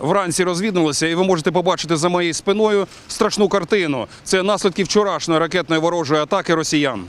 Вранці розвіднулися, і ви можете побачити за моєю спиною страшну картину. Це наслідки вчорашньої ракетної ворожої атаки росіян.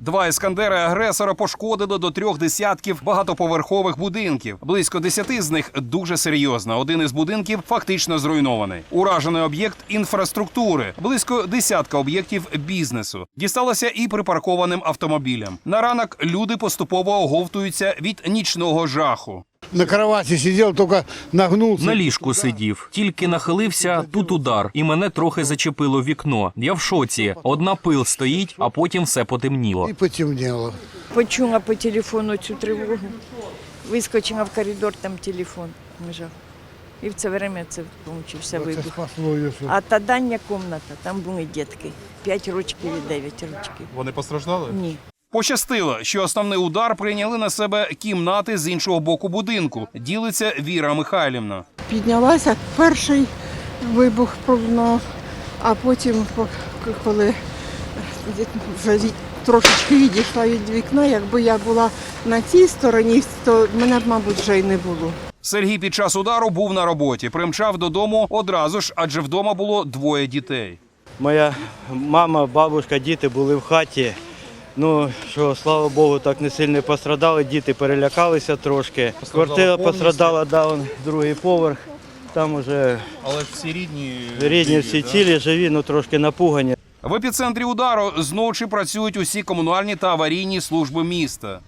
Два іскандери агресора пошкодили до трьох десятків багатоповерхових будинків. Близько десяти з них дуже серйозно. Один із будинків фактично зруйнований. Уражений об'єкт інфраструктури, близько десятка об'єктів бізнесу. Дісталося і припаркованим автомобілям. На ранок люди поступово оговтуються від нічного жаху. На кровати сидел, только нагнулся. На ліжку сидів, тільки нахилився, тут удар, і мене трохи зачепило вікно. Я в шоці. Одна пил стоїть, а потім все потемніло. И потемнело. Почула по телефону цю тривогу. Вискочила в коридор, там телефон лежав. І в це время це получився вибух. А та дання кімната, там були дітки. П'ять рочків і дев'ять рочків. Вони постраждали? Ні. Пощастило, що основний удар прийняли на себе кімнати з іншого боку будинку. Ділиться Віра Михайлівна. Піднялася перший вибух пролунав, а потім, по- коли вже від- трошечки відійшла від вікна, якби я була на цій стороні, то мене б, мабуть, вже й не було. Сергій під час удару був на роботі. Примчав додому одразу ж, адже вдома було двоє дітей. Моя мама, бабушка, діти були в хаті. Ну що, слава Богу, так не сильно пострадали. Діти перелякалися трошки. Постраждала Квартира повністю? пострадала, да, он, другий поверх. Там уже Але всі рідні. рідні всі да? цілі, живі, ну трошки напугані. В епіцентрі удару зночі працюють усі комунальні та аварійні служби міста.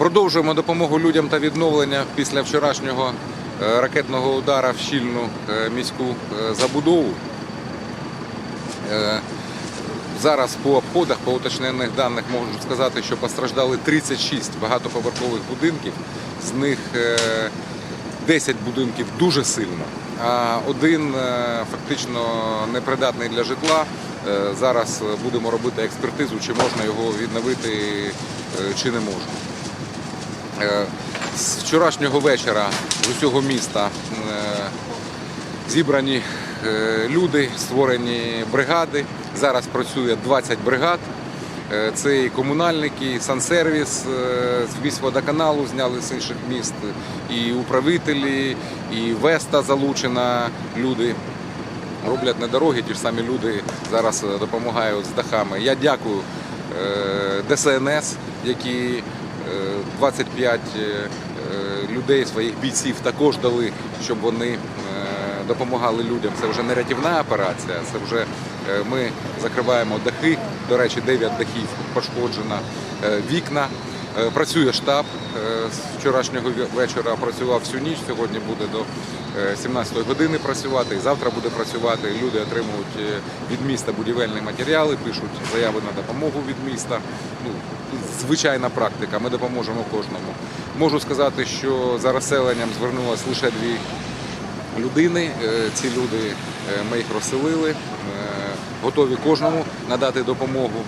Продовжуємо допомогу людям та відновлення після вчорашнього е, ракетного удара в щільну е, міську е, забудову. Зараз по обходах, по уточнених даних можу сказати, що постраждали 36 багатоповерхових будинків, з них е, 10 будинків дуже сильно, а один фактично непридатний для житла. Зараз будемо робити експертизу, чи можна його відновити, чи не можна. Е, З вчорашнього вечора з усього міста е, зібрані е, люди, створені бригади. Зараз працює 20 бригад. Це і комунальники, і сансервіс з міськводоканалу зняли з інших міст, і управителі, і Веста залучена люди. Роблять не дороги, ті ж самі люди зараз допомагають з дахами. Я дякую ДСНС, які 25 е, е, людей, своїх бійців також дали, щоб вони е, допомагали людям. Це вже не рятівна операція, це вже е, ми закриваємо дахи. До речі, 9 дахів пошкоджено, е, вікна. Е, Працює штаб е, з вчорашнього вечора. Працював всю ніч. Сьогодні буде до е, 17 години працювати. Завтра буде працювати. Люди отримують е, від міста будівельні матеріали, пишуть заяви на допомогу від міста. Ну, звичайна практика. Ми допоможемо кожному. Можу сказати, що за розселенням звернулось лише дві людини. Е, Ці люди е, ми їх розселили, е, готові кожному надати допомогу.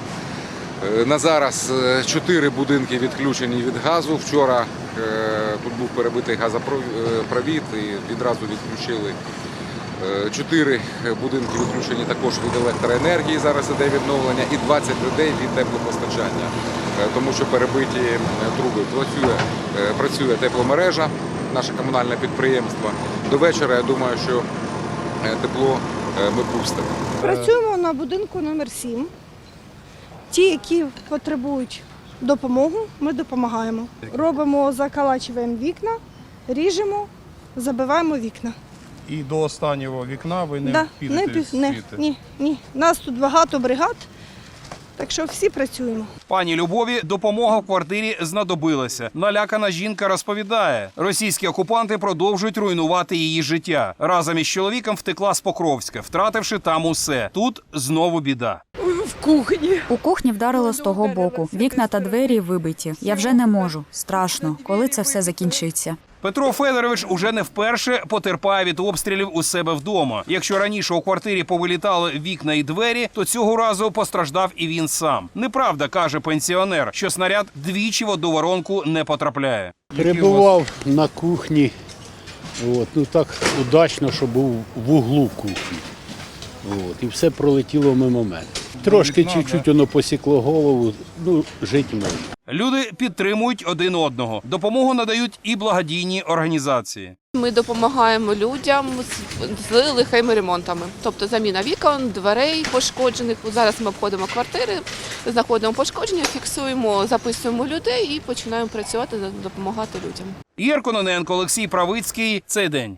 Е, На зараз е, чотири будинки відключені від газу. Вчора е, тут був перебитий газопровід і відразу відключили. Чотири будинки відключені також від електроенергії. Зараз іде відновлення, і 20 людей від теплопостачання, тому що перебиті труби. Працює, працює тепломережа, наше комунальне підприємство. До вечора я думаю, що тепло ми пустимо. Працюємо на будинку номер 7. Ті, які потребують допомогу, ми допомагаємо. Робимо, закалачуємо вікна, ріжемо, забиваємо вікна. І до останнього вікна ви не Да, підете не, пі- не, ні, ні. Нас тут багато бригад, так що всі працюємо. Пані Любові допомога в квартирі знадобилася. Налякана жінка розповідає: російські окупанти продовжують руйнувати її життя. Разом із чоловіком втекла з Покровська, втративши там усе. Тут знову біда. В кухні. У кухні вдарило з того боку. Вікна та двері вибиті. Я вже не можу. Страшно, коли це все закінчиться. Петро Федорович уже не вперше потерпає від обстрілів у себе вдома. Якщо раніше у квартирі повилітали вікна і двері, то цього разу постраждав і він сам. Неправда, каже пенсіонер, що снаряд двічі в одну воронку не потрапляє. Перебував на кухні. От, ну так удачно, що був в углу кухні. От, і все пролетіло мимо мене. Трошки вікна, чуть-чуть воно посікло голову, ну, жити можна. Люди підтримують один одного. Допомогу надають і благодійні організації. Ми допомагаємо людям з- з лихими ремонтами, тобто заміна вікон, дверей пошкоджених. Зараз ми обходимо квартири, знаходимо пошкодження, фіксуємо, записуємо людей і починаємо працювати, допомагати людям. Ігор Кононенко, Олексій Правицький. Цей день.